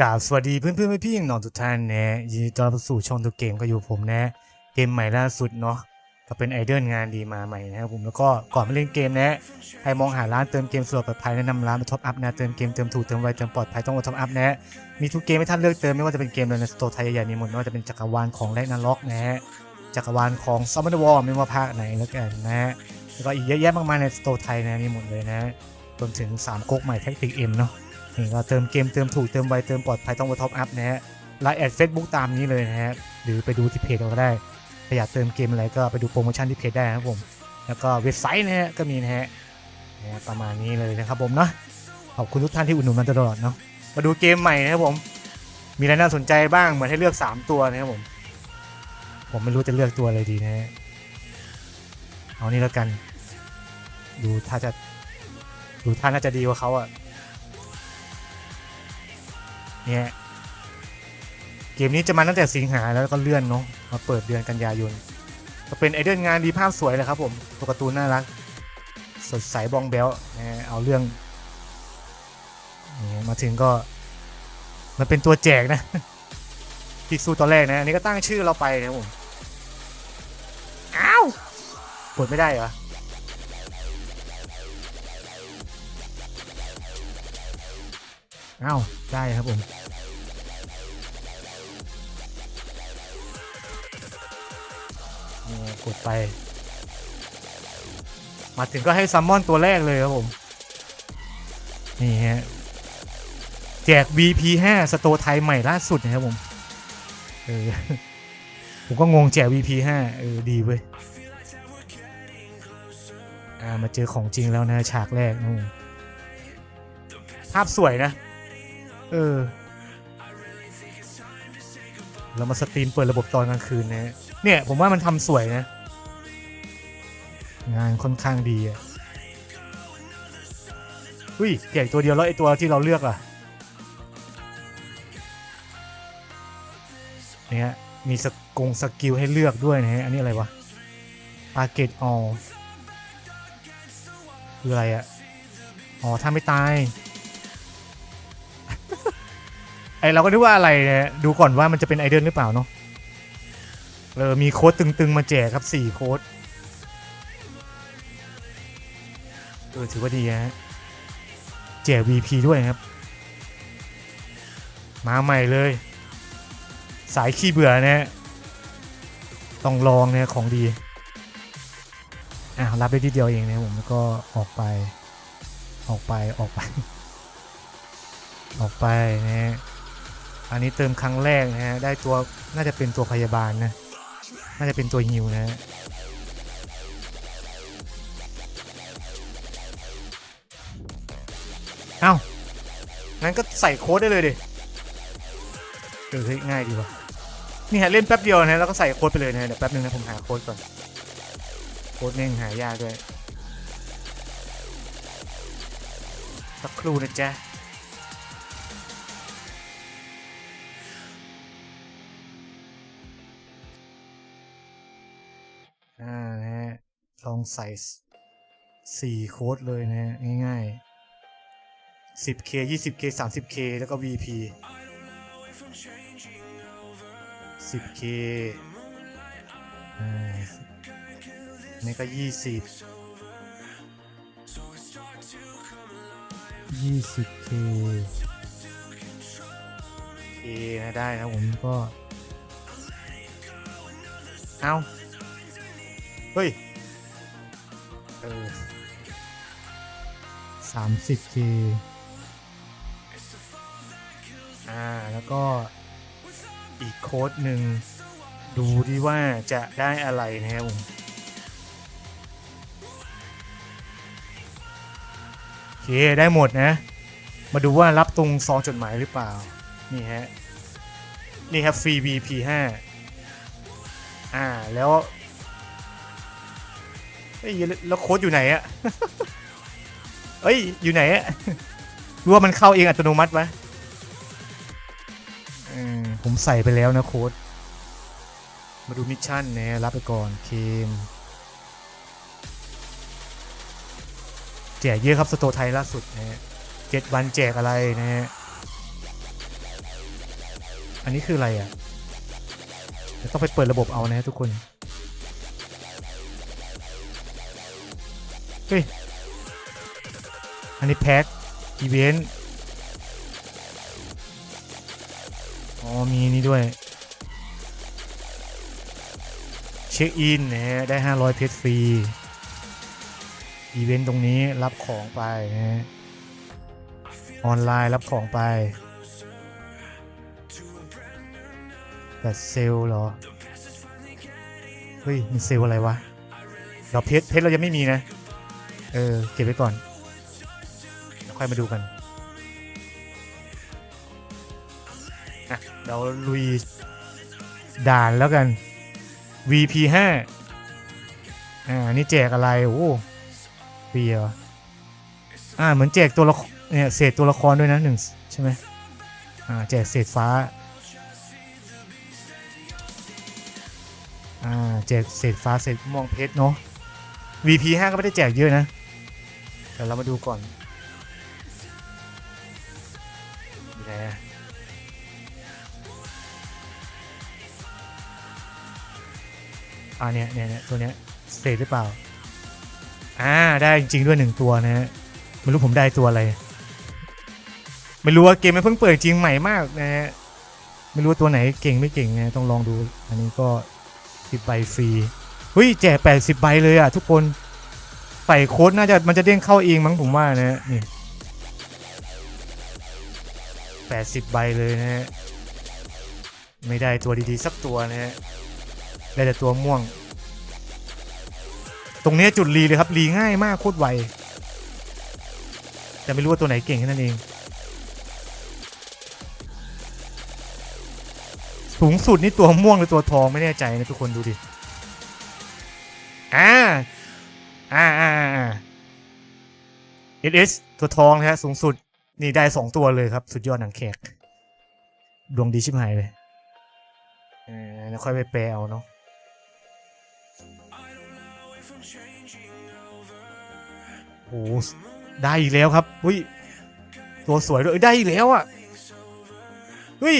กราบสวัสดีเพื่อนเพื่อนๆพี่ๆน้องๆทุกท่านนะยินดีต้อนรับสู่ช่องตัวเกมก็อยู่ผมนะ เกมใหม่ล่าสุดเนาะก็เป็นไอเดิลงานดีมาใหม่นะครับผมแล้วก็ก่อนมาเล่นเกมนะใครมองหาร้านเติมเกมสะดวกปลอดภัยแนะนำร้านมาท็อปอัพนะเติมเกมเติมถูกเติมไวเติมปลอดภัยต้องมาท็อปอัพนะมีทุกเกมให้ท่านเลือกเติมไม่ว่าจะเป็นเกมในสโตร์ไทยใหญ่ๆมีหมดไม่ว่าจะเป็นจักรวาลของแรกนาล็อกนะฮะจักรวาลของซัมเมอร์วอร์ไม่ว่าภาคไหนแล้วกันนะฮะแล้วก็อีกเยอะแยะมากมายในสโตร์ไทยนะมีหมดเลยนะรวมถึงสามก๊กใหม่แท็กติกเอ็มเนาะ นี่ก็เติมเกมเติมถูกเติมไวเติมปลอดภัยต้องมาท็อปอัพนะฮะไลน์แอดเฟซบุ๊กตามนี้เลยนะฮะหรือไปดูที่เพจเราก็ได้ถ้าอยากเติมเกมอะไรก็ไปดูโปรโมชั่นที่เพจได้นะครับผม แล้วก็เว็บไซต์นะฮะก็มีนะฮะนะฮะประมาณนี้เลยนะครับผมเนาะขอบคุณทุกท่านที่อุดหนุนมาตลอดเนาะมาดูเกมใหม่นะครับผม มีอะไรน่าสนใจบ้างเหมือนให้เลือก 3 ตัวนะครับผม ผมไม่รู้จะเลือกตัวอะไรดีนะฮะเอานี่แล้วกัน ดูถ้าจะดูท่าน่าจะดีกว่าเขาอะ เนี่ยเกมนี้จะมาตั้งแต่สิงหาแล้วก็เลื่อนเนาะมาเปิดเดือนกันยายนก็เป็นไอเดิลงานดีภาพสวยเลยครับผมตัวการ์ตูนน่ารัก สดใสบองแบลนะเอาเรื่องมาถึงก็ มันเป็นตัวแจกนะพิกซูตอนแรกนะอันนี้ก็ตั้งชื่อเราไปนะผมอ้าวกดไม่ได้เหรอ เอ้าได้ครับผมกดไป มาถึงก็ให้ซัมมอนตัวแรกเลยครับผม นี่ฮะ แจก VP 5 สโตไทยใหม่ล่าสุดนะครับผมเออผมก็งงแจก VP 5 เออ ดีเว้ยอ่ามาเจอของจริงแล้วนะ ฉากแรกนะผมภาพสวยนะ เออ เรามาสตรีมเปิดระบบตอนกลางคืนนะ เนี่ย ผมว่ามันทำสวยนะ งานค่อนข้างดีอะอุ้ยแจกตัวเดียวแล้วไอตัวที่เราเลือกอะเนี่ยมีสกงสกิลให้เลือกด้วยนะฮะ อันนี้อะไรวะ target all คืออะไรอะอ๋อ ถ้าไม่ตาย ไอเราก็นึกว่าอะไรเนี่ยดูก่อนว่ามันจะเป็นไอเดิลหรือเปล่าเนาะเออมีโค้ดตึงๆมาแจกครับสี่โค้ดเออถือว่าดีฮะแจก VP ด้วยครับ มาใหม่เลย สายขี้เบื่อนะ ต้องลองเนี่ยของดีอะรับได้ทีเดียวเองนะผมแล้วก็ออกไป ออกไปออกไป ออกไปนะฮะ อันนี้เติมครั้งแรกนะฮะ ได้ตัวน่าจะเป็นตัวพยาบาลนะ น่าจะเป็นตัวฮิวนะฮะเอ้างั้นก็ใส่โค้ดได้เลยดิเออเฮ้ยง่ายดีว่ะนี่ฮะเล่นแป๊บเดียวนะแล้วก็ใส่โค้ดไปเลยนะเดี๋ยวแป๊บนึงนะผมหาโค้ดก่อน โค้ดแม่งหายากด้วยสักครู่นะจ๊ะ ลองใส่สี่โค้ดเลยนะ ง่ายๆ 10k 20k 30k แล้วก็ VP 10k นี่ก็ 20 20k k นะได้นะผมก็ เอาเฮ้ย เออสามสิบเคอ่า แล้วก็อีกโค้ดหนึ่ง ดูดีว่าจะได้อะไรนะครับผมโอเค ได้หมดนะ มาดูว่ารับตรงซองจดหมายหรือเปล่า นี่ฮะ นี่ครับฟรี VP 5 อ่า แล้ว เอ้ยแล้วโค้ดอยู่ไหนอะเอ้ย อยู่ไหนอะรู้ว่ามันเข้าเองอัตโนมัติไหมผมใส่ไปแล้วนะโค้ด มาดูมิชชั่นนะรับไปก่อนเคมแจกเยอะครับสโตไทยล่าสุดนะฮะเจ็ดวันแจกอะไรนะฮะ อันนี้คืออะไรอะต้องไปเปิดระบบเอานะทุกคน ฮ้ย อันนี้แพ็คอีเวนต์ อ๋อ มีนี่ด้วย เช็คอินนะฮะได้ 500 เพชรฟรี อีเวนต์ตรงนี้รับของไปนะฮะ ออนไลน์รับของไปแต่เซลล์เหรอ เฮ้ย มีเซลล์อะไรวะเราเพชรเพชรเรายังไม่มีนะ เออ เก็บไว้ก่อนแล้วค่อยมาดูกันอะเราลุยด่านแล้วกัน VP 5อ่าอันนี่แจกอะไร โอ้ฟรีเหรออ่า เหมือนแจกตัวละครเนี่ยเศษตัวละครด้วยนะหนึ่งใช่ไหมอ่า แจกเศษฟ้า อ่า แจกเศษฟ้าเศษม่วงเพชรเนาะ VP 5ก็ไม่ได้แจกเยอะนะ แต่เรามาดูก่อนมีอะอ่าเนี่ยเนี่ยเนี่ยตัวเนี้ยสเตทหรือเปล่า อ่า ได้จริง ๆ ด้วยหนึ่งตัวนะฮะไม่รู้ผมได้ตัวอะไร ไม่รู้ว่าเกมมันเพิ่งเปิดจริงใหม่มากนะฮะ ไม่รู้ว่าตัวไหนเก่งไม่เก่งนะต้องลองดู อันนี้ก็สิบใบฟรีเฮ้ยแจกแปดสิบใบเลยอะทุกคน ส่โค้ดน่าจะมันจะเด้งเข้าเองมั้งผมว่านะนี่แปดสิบใบเลยนะฮะ ไม่ได้ตัวดีๆ สักตัวนะฮะ ได้แต่ตัวม่วง ตรงนี้จุดรีเลยครับ รีง่ายมากโคตรไว แต่ไม่รู้ว่าตัวไหนเก่งแค่นั้นเอง สูงสุดนี่ตัวม่วงหรือตัวทองไม่แน่ใจนะทุกคนดูดิ อ่า อ่าอ่าอ่าเอสตัวทองนะฮะสูงสุด นี่ได้สองตัวเลยครับ สุดยอดหนังแขก ดวงดีชิบหายเลยเออแล้วค่อยไปแปลเอาเนาะโอ้ได้อีกแล้วครับอุ้ยตัวสวยด้วยเอ้ยได้อีกแล้วอะเฮ้ย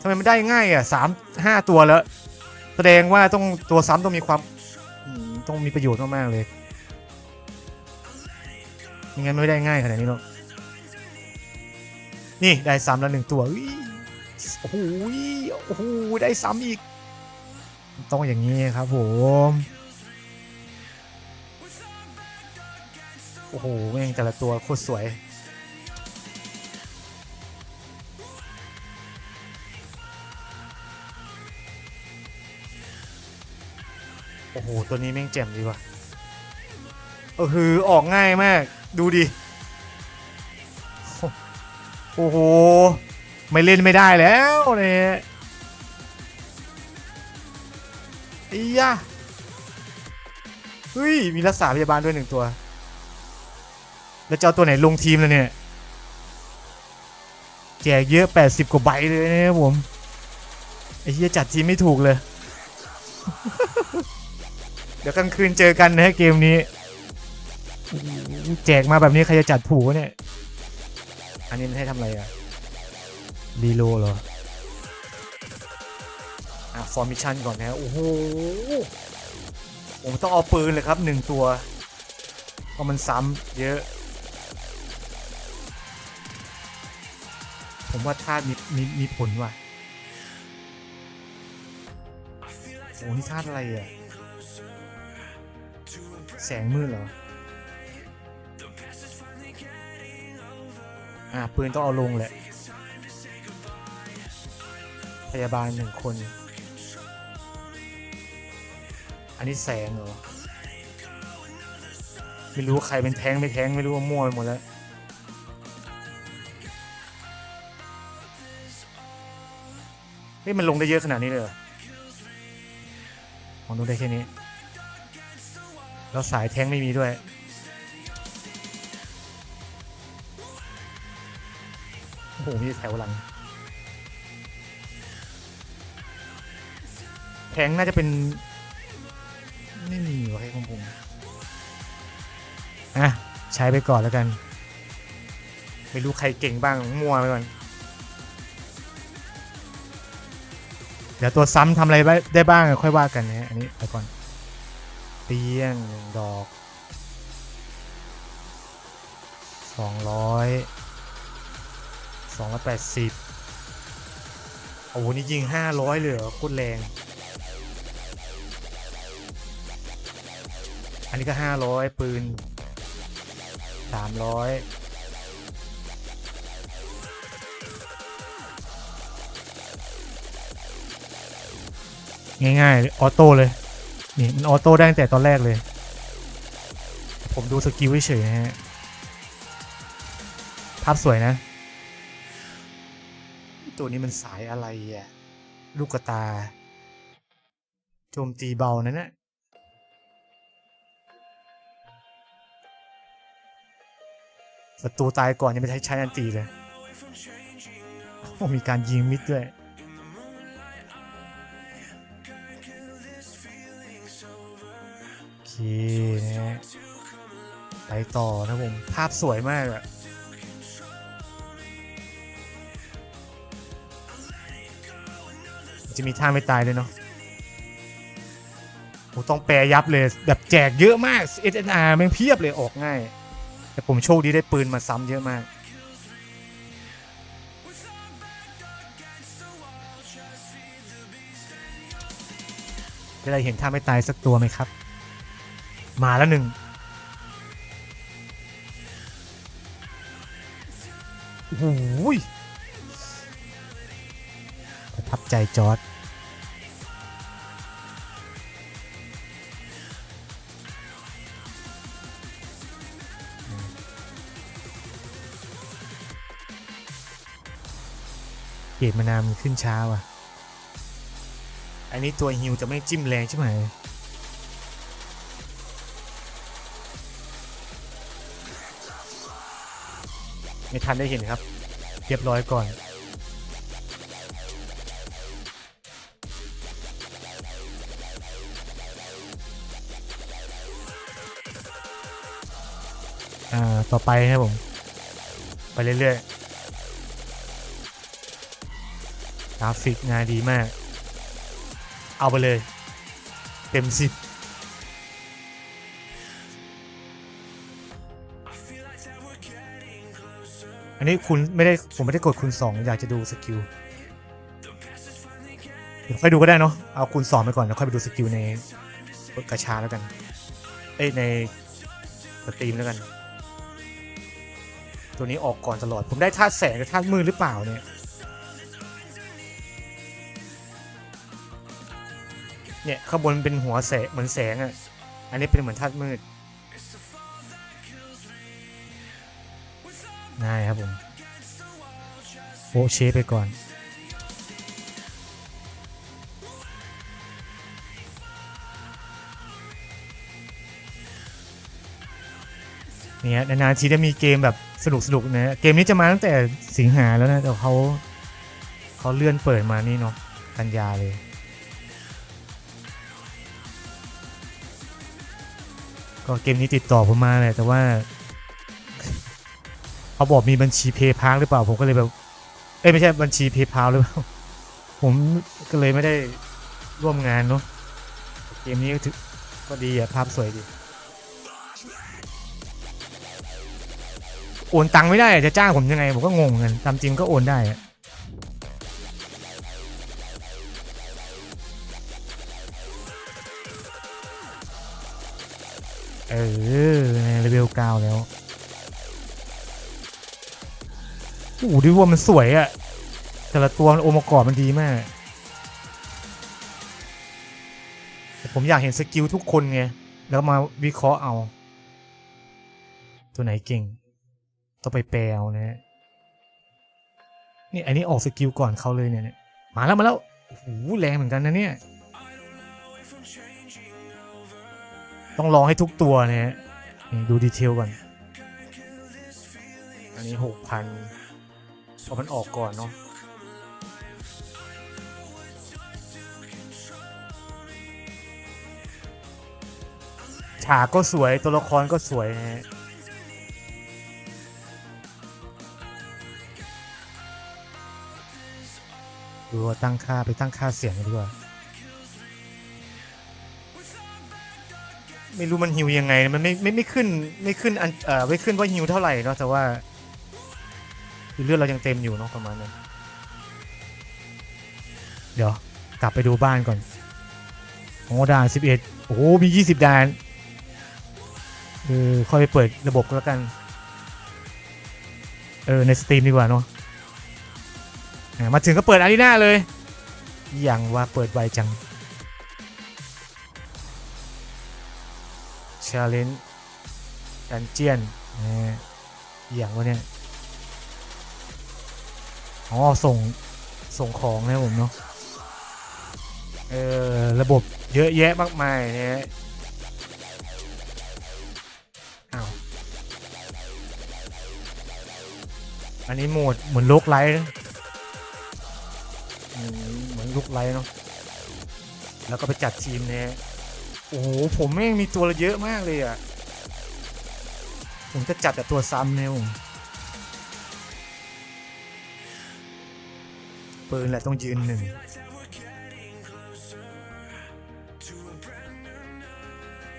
ทำไมมันได้ง่ายอะสามห้าตัวแล้ว แสดงว่าต้องตัวซ้ำต้องมีความต้องมีประโยชน์มากๆเลย ไม่งั้นไม่ได้ง่ายขนาดนี้หรอก นี่ได้ซ้ำแล้วหนึ่งตัวอุ๊ยโอ้โหโอ้โหได้ซ้ำอีก ต้องอย่างนี้ครับผมโอ้โหแม่งแต่ละตัวโคตรสวย โอ้โห ตัวนี้แม่งแจ่มดีว่ะเออคือออกง่ายมาก ดูดิ โอ้โห ไม่เล่นไม่ได้แล้วเนี่ยอียะเฮ้ย มีรักษาพยาบาลด้วยหนึ่งตัว แล้วจะเอาตัวไหนลงทีมแล้วเนี่ย แจกเยอะ 80 กว่าใบเลยนะครับผม ไอ้เหี้ยจัดทีมไม่ถูกเลย เดี๋ยวกลางคืนเจอกันนะเกมนี้ แจกมาแบบนี้ใครจะจัดผูกเนี่ย อันนี้มันให้ทำอะไรอะรีโลเหรอ อะฟอร์มิชันก่อนนะโอ้โหผมต้องเอาปืนเลยครับหนึ่งตัวเพราะมันซ้ำเยอะ ผมว่าธามีมีมีผลว่ะโอ้นี่ธาอะไรอะ แสงมืดเหรอ อ่าปืนต้องเอาลงแหละ พยาบาลหนึ่งคน อันนี้แสงเหรอ ไม่รู้ใครเป็นแท้งไม่แท้งไม่รู้ว่ามั่วไปหมดแล้วเฮ้ยมันลงได้เยอะขนาดนี้เลยเหรอของดูได้แค่นี้ แล้วสายแท้งไม่มีด้วย โอ้โหมีแถวหลัง แท้งน่าจะเป็น ไม่มีวะให้ของผมอะ ใช้ไปก่อนแล้วกัน ไม่รู้ใครเก่งบ้าง มั่วไปก่อน เดี๋ยวตัวซ้ำทำอะไรได้บ้าง ค่อยว่ากันนะอันนี้ไปก่อน เตียงดอกสองร้อย สองร้อยแปดสิบโอ้โห นี่ยิงห้าร้อยเลยเหรอโคตรแรง อันนี้ก็ห้าร้อยปืนสามร้อยง่ายๆ ออโต้เลย นี่ มันออโต้ได้ตั้งแต่ตอนแรกเลย ผมดูสกิลเฉยๆนะฮะ ภาพสวยนะ ตัวนี้มันสายอะไรอะ ลูกกระตา โจมตีเบานั่นนะศัตรูตายก่อนยังไม่ใช้ใช้อันตีเลยโอ้มีการยิงมิดด้วย โอเคนะไปต่อนะผม ภาพสวยมากอะ จะมีท่าไม่ตายด้วยเนาะโอ้ต้องแปรยับเลย แบบแจกเยอะมาก SNR แม่งเพียบเลยออกง่าย แต่ผมโชคดีได้ปืนมาซ้ำเยอะมาก จะได้เห็นท่าไม่ตายสักตัวไหมครับ มาแล้วหนึ่งโอ้ยประทับใจจอร์ด เกตมานามขึ้นช้าว่ะ อันนี้ตัวฮิวจะไม่จิ้มแรงใช่ไหมไม่ทันได้เห็นครับ เรียบร้อยก่อน อ่า ต่อไปครับผม ไปเรื่อยๆ ราฟิกงานดีมาก เอาไปเลย เต็มสิบอันนี้คุณไม่ได้ผมไม่ได้กดคูณ2อยากจะดูสกิลเดี๋ยวค่อยดูก็ได้เนาะเอาคูณ2ไปก่อนแล้วค่อยไปดูสกิลในกระชาแล้วกัน เอ้ยในสตรีมแล้วกัน ตัวนี้ออกก่อนตลอด ผมได้ธาตุแสงกับธาตุมืดหรือเปล่าเนี่ย เนี่ยข้างบนเป็นหัวแสงเหมือนแสงอะ อันนี้เป็นเหมือนธาตุมืดง่ายครับผมโบะเชไปก่อน เนี่ยนานๆทีจะมีเกมแบบสนุกสนุกๆนะเกมนี้จะมาตั้งแต่สิงหาแล้วนะ แต่เขาเขาเลื่อนเปิดมานี่เนาะกันยาเลย ก็เกมนี้ติดต่อผมมาเลยแต่ว่าเขาบอกมีบัญชีเพย์พาหรือเปล่า ผมก็เลยแบบ เอ้ยไม่ใช่บัญชีเพย์พาหรือเปล่า ผมก็เลยไม่ได้ร่วมงานเนาะเกมนี้ก็ถือก็ดีอะภาพสวยดีโอนตังค์ไม่ได้อะจะจ้างผมยังไงผมก็งงกันตามจริงก็โอนได้อะ ออเลเวลเก้าแล้วโอ้โหดูว่ามันสวยอะแต่ละตัวมันองค์ประกอบมันดีมากแต่ผมอยากเห็นสกิลทุกคนไง แล้วมาวิเคราะห์เอา ตัวไหนเก่ง ต้องไปแปลเอานะนี่อันนี้ออกสกิลก่อนเขาเลยเนี่ยเนี่ยมาแล้วมาแล้วโอ้โหแรงเหมือนกันนะเนี่ย ต้องลองให้ทุกตัวนะฮะนี่ดูดีเทลก่อน อันนี้หกพันพอมันออกก่อนเนาะฉากก็สวยตัวละครก็สวยนะฮะดูว่าตั้งค่าไปตั้งค่าเสียงดีกว่า ไม่รู้มันฮิวยังไง มันไม่ไม่ไม่ขึ้นไม่ขึ้นอันเอ่อไม่ขึ้นว่าฮิวเท่าไหร่เนาะแต่ว่าคือเลือดเรายังเต็มอยู่เนาะประมาณนั้นเดี๋ยวกลับไปดูบ้านก่อนโอ้ด่านสิบเอ็ดโอ้โหมียี่สิบด่านเออค่อยไปเปิดระบบแล้วกัน เออ ในสตรีมดีกว่าเนาะอะมาถึงก็เปิดอารีนาเลย อย่างว่าเปิดไวจัง ชาเลนจ์ดันเจียนนะอย่างวะเนี่ยอ๋อส่งส่งของนะผมเนาะเออระบบเยอะแยะมากมายนะฮะอ้าวอันนี้โหมดเหมือนโลกไลท์เหมือนลูกไลท์เนาะแล้วก็ไปจัดทีมเนี่ย โอ้โหผมแม่งมีตัวเยอะมากเลยอะ ผมจะจัดแต่ตัวซ้ำเนี่ยปืนแหละต้องยืนหนึ่ง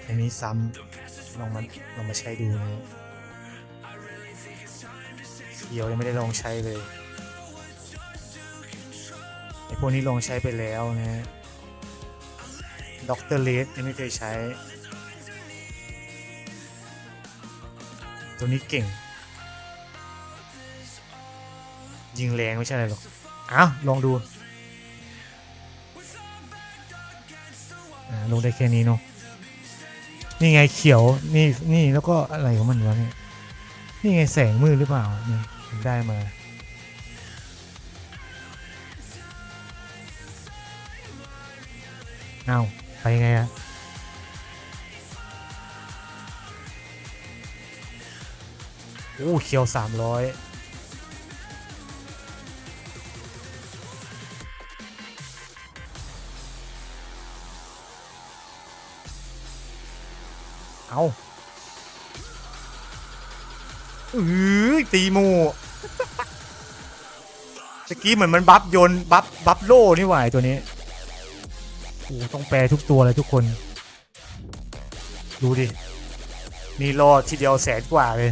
อันนี้ซ้ำลองมาลองมาใช้ดูนะเขียวยังไม่ได้ลองใช้เลยไอพวกนี้ลองใช้ไปแล้วนะ ด็อกเตอร์เลสยังไม่เคยใช้ ตัวนี้เก่ง ยิงแรงไม่ใช่อะไรหรอกอ้าวลองดูอ่าลงได้แค่นี้เนาะนี่ไงเขียวนี่นี่แล้วก็อะไรของมันวะเนี่ยนี่ไงแสงมืดหรือเปล่านี่ผมได้มาเอา ไปไงอะโอ้เคียวสามร้อยเอาเออตีมูตะกี้เหมือนมันบัฟโยนบัฟบัฟโล่นี่หว่าตัวนี้ โอ้โหต้องแปลทุกตัวเลยทุกคน ดูดิ นี่รอดทีเดียวแสนกว่าเลย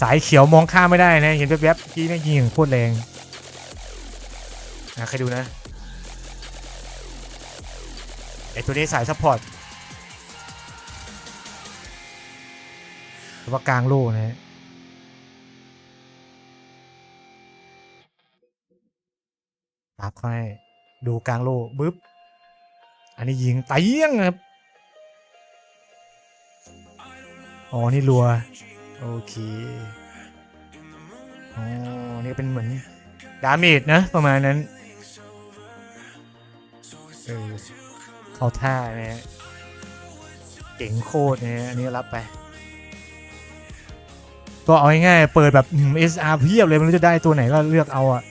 สายเขียวมองข้ามไม่ได้นะ เห็นแวบๆเมื่อกี้แม่งยิงอย่างโคตรแรงนะใครดูนะไอตัวนี้สายซัพพอร์ตต่ว่ากลางโล่นะฮะปักให้ ดูกลางโลบึ๊บ อันนี้ยิงเตี้ยงครับ อ๋อ นี่รัว โอเค อ๋อ นี่เป็นเหมือน ดาเมจนะ ประมาณนั้น เออ เข้าท่านะฮะเก่งโคตรนะฮะอันนี้รับไป ก็เอาง่ายๆเปิดแบบเอสอาเพียบเลย ไม่รู้จะได้ตัวไหนก็เลือกเอาอะ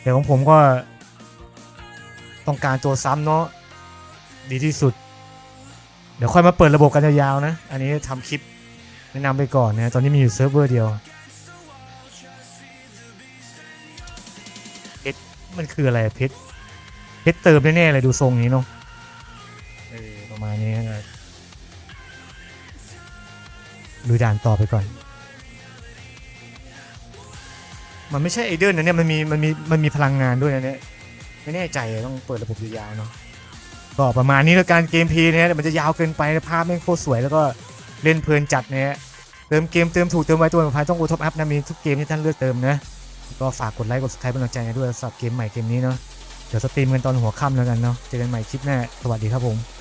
แต่ของผมก็ ต้องการตัวซ้ำเนาะดีที่สุด เดี๋ยวค่อยมาเปิดระบบกันยาวๆนะ อันนี้ทำคลิปแนะนำไปก่อนนะ ตอนนี้มีอยู่เซิร์ฟเวอร์เดียวเพชรมันคืออะไรเพชรเพชรเติมแน่ๆเลยดูทรงนี้เนาะเออประมาณนี้นะดูด่านต่อไปก่อน มันไม่ใช่ไอเดิลนะเนี่ยมันมีมันมีมันมีพลังงานด้วยนะเนี่ย ไม่แน่ใจต้องเปิดระบบยาวๆเนาะก็ประมาณนี้แล้วการเกมพีเนี่ยมันจะยาวเกินไปภาพแม่งโคตรสวยแล้วก็เล่นเพลินจัดเนี่ยเติมเกมเติมถูกเติมไว้ตัวภายต้องโอท็อปอัพนะมีทุกเกมที่ท่านเลือกเติมนะก็ฝากกดไลค์กด subscribe เป็นกำลังใจด้วยสำหรับเกมใหม่เกมนี้เนาะเดี๋ยวสตรีมกันตอนหัวค่ำแล้วกันเนาะเจอกันใหม่คลิปหน้าสวัสดีครับผม